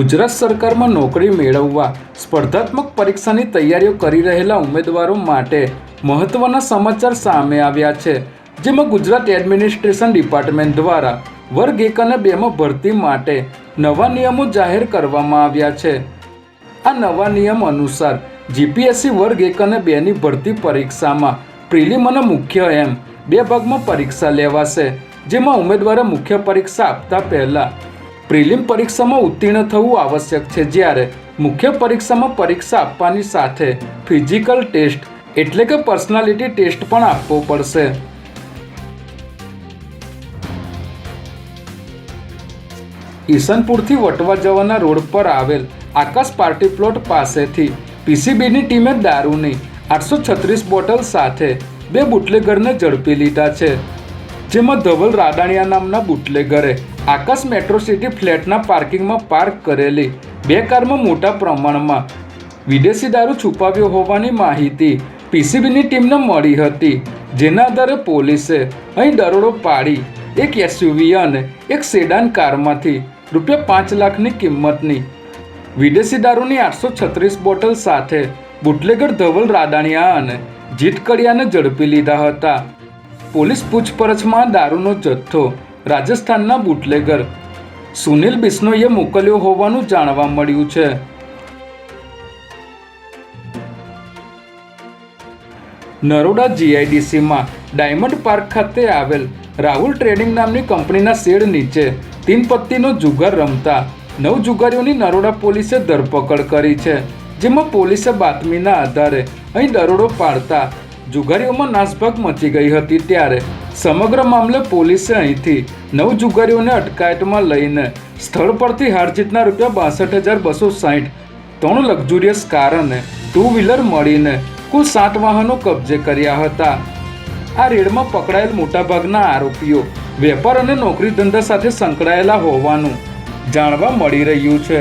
ગુજરાત સરકારમાં નોકરી મેળવવા, સ્પર્ધાત્મક પરીક્ષાની તૈયારીઓ કરી રહેલા ઉમેદવારો માટે મહત્વના સમાચાર સામે આવ્યા છે, જેમાં ગુજરાત એડમિનિસ્ટ્રેશન ડિપાર્ટમેન્ટ દ્વારા વર્ગ એક અને બેમાં ભરતી માટે નવા નિયમો જાહેર કરવામાં આવ્યા છે. આ નવા નિયમ અનુસાર જીપીએસસી વર્ગ એક અને બેની ભરતી પરીક્ષામાં પ્રિલિમ અને મુખ્ય એમ બે ભાગમાં પરીક્ષા લેવાશે, જેમાં ઉમેદવારે મુખ્ય પરીક્ષા આપતા પહેલા પ્રિલિમ પરીક્ષામાં ઉત્તીર્ણ થવું આવશ્યક છે જ્યારે મુખ્ય પરીક્ષામાં પરીક્ષા આપવાની સાથે ફિઝિકલ ટેસ્ટ એટલે કે પર્સનાલિટી ટેસ્ટ પણ આપવો પડશે. ઈસનપુરથી વટવા જવાના રોડ પર આવેલ આકાશ પાર્ટી પ્લોટ પાસેથી પીસીબીની ટીમે દારૂની આઠસો છત્રીસ બોટલ સાથે બે બુટલેગરને ઝડપી લીધા છે. જેમાં ધવલ રાદાણિયા નામના બુટલેગરે આકાશ મેટ્રો સિટી ફ્લેટના પાર્કિંગમાં પાર્ક કરેલી બે કારમાં મોટા પ્રમાણમાં વિદેશી દારૂ છુપાવ્યો હોવાની માહિતી પીસીબીની ટીમને મળી હતી. જેના આધારે પોલીસે અહીં દરોડો પાડી એક એસયુવી અને એક સેડાન કારમાંથી રૂપિયા પાંચ લાખની કિંમતની વિદેશી દારૂની આઠસો છત્રીસ બોટલ સાથે બુટલેગર ધવલ રાદાણિયા અને જીત કડિયાને ઝડપી લીધા હતા. પોલીસ પૂછપરછમાં દારૂનો જથ્થો, રાજસ્થાનના બુટલેગર. સુનિલ બિસ્નોઈએ મોકલ્યો હોવાનું જાણવા મળ્યું છે. નરોડા જીઆઈડીસીમાં ડાયમંડ પાર્ક ખાતે આવેલ રાહુલ ટ્રેડિંગ નામની કંપનીના શેડ નીચે તીન પત્તીનો જુગાર રમતા નવ જુગારીઓની નરોડા પોલીસે ધરપકડ કરી છે, જેમાં પોલીસે બાતમીના આધારે અહીં દરોડો પાડતા જુગારીઓમાં નાસભાગ મચી ગઈ હતી ત્યારે સમગ્ર મામલે પોલીસે અહીંથી નવ જુગારીઓને અટકાયતમાં લઈને સ્થળ પરથી હાર જીતના રૂપિયા બાસઠ હજાર બસો સાહીઠ ત્રણ લક્ઝુરિયસ કાર અને ટુ વ્હીલર મળીને કુલ સાત વાહનો કબજે કર્યા હતા. આ રેડમાં પકડાયેલ મોટાભાગના આરોપીઓ વેપાર અને નોકરી ધંધા સાથે સંકળાયેલા હોવાનું જાણવા મળી રહ્યું છે.